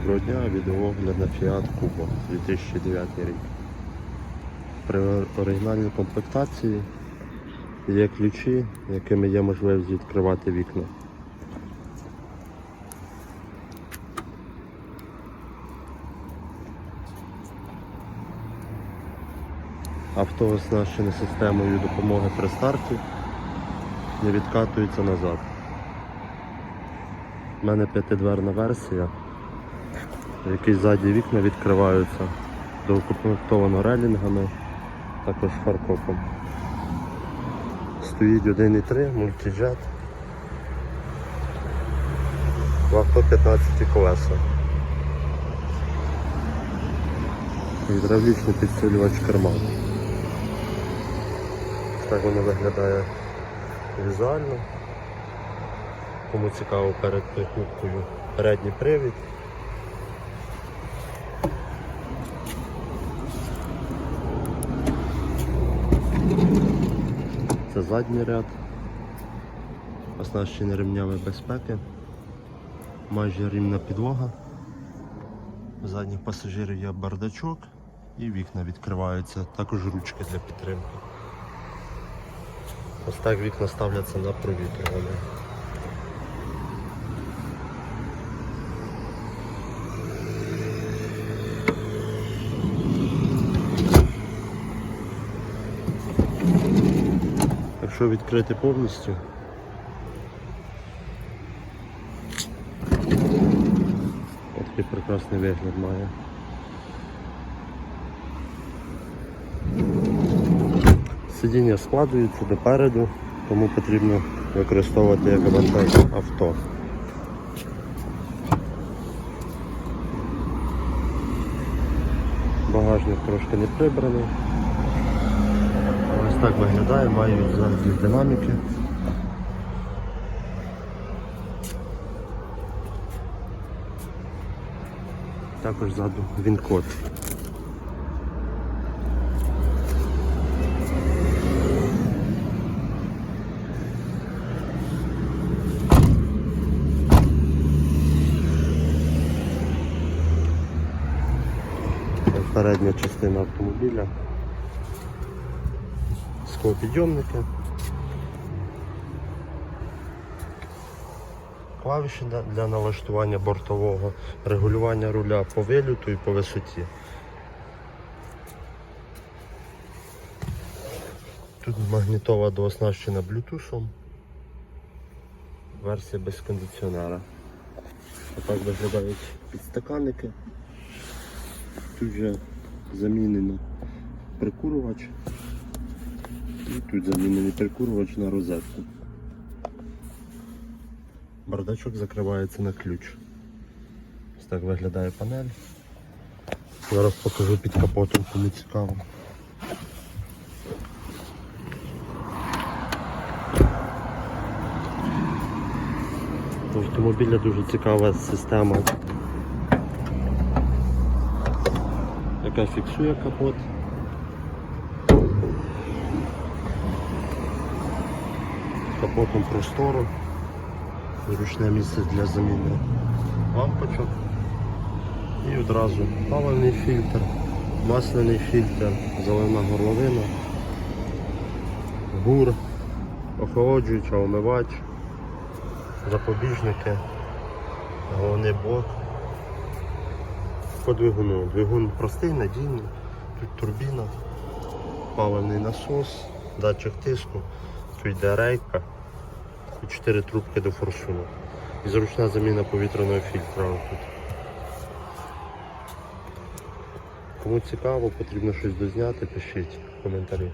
Доброго дня, відеоогляд на Fiat Kubo 2009 рік. При оригінальній комплектації є ключі, якими є можливість відкривати вікна. Авто оснащене системою допомоги при старті, не відкатується назад. У мене п'ятидверна версія. Якісь ззаді вікна відкриваються, доукомплектовано релінгами, також фаркопом. Стоїть 1,3 мультиджет. В авто 15 колеса. Гідравлічний підсилювач керма. Так воно виглядає візуально. Кому цікаво перед покупкою передній привід. Це задній ряд, оснащений ремнями безпеки, майже рівна підлога. У задніх пасажирів є бардачок і вікна відкриваються, також ручки для підтримки. Ось так вікна ставляться на провітрювання. Якщо відкрити повністю, от такий прекрасний вигляд має. Сидіння складується допереду, тому потрібно використовувати як вантаж авто. Багажник трошки не прибраний. Так виглядає, мають ззаді динаміки. Також ззаду він-код. Передня частина автомобіля. Склопідйомники. Клавіші для- налаштування бортового, регулювання руля по виліту і по висоті. Тут магнітова дооснащена блютусом. Версія без кондиціонера. Отак виглядають підстаканники. Тут вже замінено прикурювач. І тут замінений прикурювач на розетку. Бардачок закривається на ключ. Ось так виглядає панель. Зараз покажу під капотом, кому цікаво. У автомобіля дуже цікава система, яка фіксує капот. Капотом простору, зручне місце для заміни лампочок. І одразу паливний фільтр, масляний фільтр, зелена горловина, гур, охолоджуюча, омивач, запобіжники, головний блок. По двигуну. Двигун простий, надійний, тут турбіна, паливний насос, датчик тиску, тут йде рейка і 4 трубки до форсунок. І зручна заміна повітряного фільтра тут. Кому цікаво, потрібно щось дозняти, пишіть в коментарі.